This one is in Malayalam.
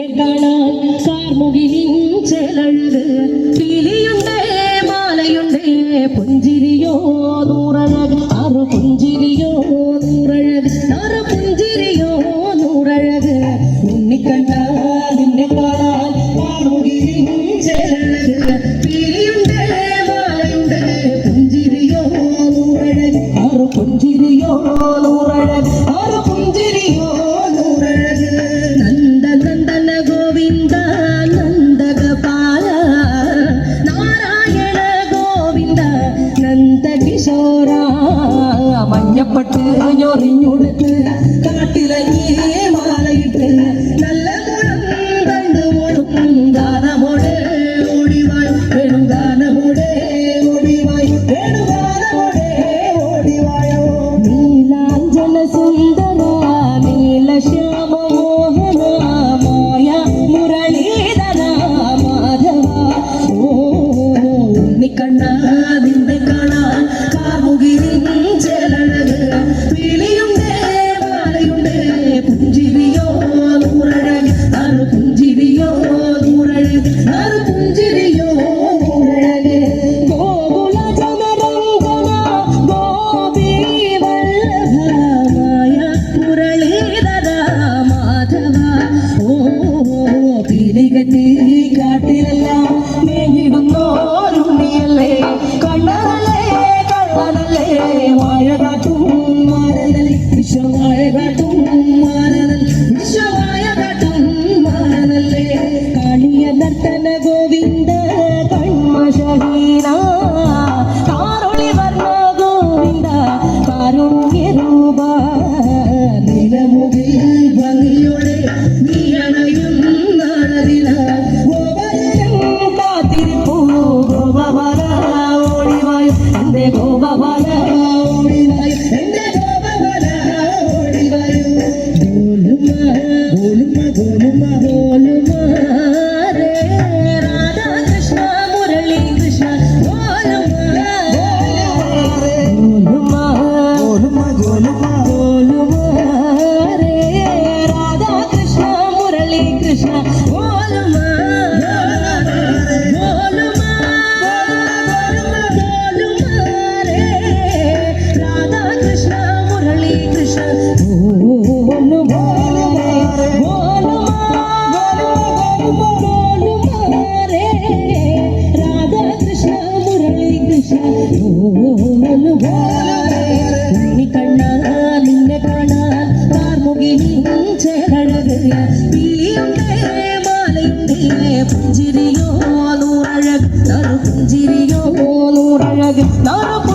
എണ്ണാൽ കാർമുകിലിൻ ചെലഴുത്. കിളിയുണ്ടേ മാലയുണ്ടേ പുഞ്ചിരിയോ നൂറഴക്. മഞ്ഞപ്പെട്ട് ഞൊറിഞ്ഞുടുത്ത് കാട്ടിലങ്ങി മാലയിട്ട് നല്ല മുഴം കണ്ടു മുഴുക്കും ദാനമോടെ ഓടിവായി വേണു നികത്തി ഈ കാട്ടിലെല്ലാം നേരിടുന്നോരുണ്ടിയല്ലേ കണ്ണനല്ലേ കള്ളനല്ലേ വാഴ കാട്ടും മാറനൽ വിശ്വമായ കാട്ടും മാറനൽ വിശ്വമായ കാട്ടും മാറനല്ലേ കാളിയ നർത്തന ഗോവിന്ദ കൺമശീന நெஞ்சிலே புஞ்சிரியோ நூறழகு நறு புஞ்சிரியோ நூறழகு நறு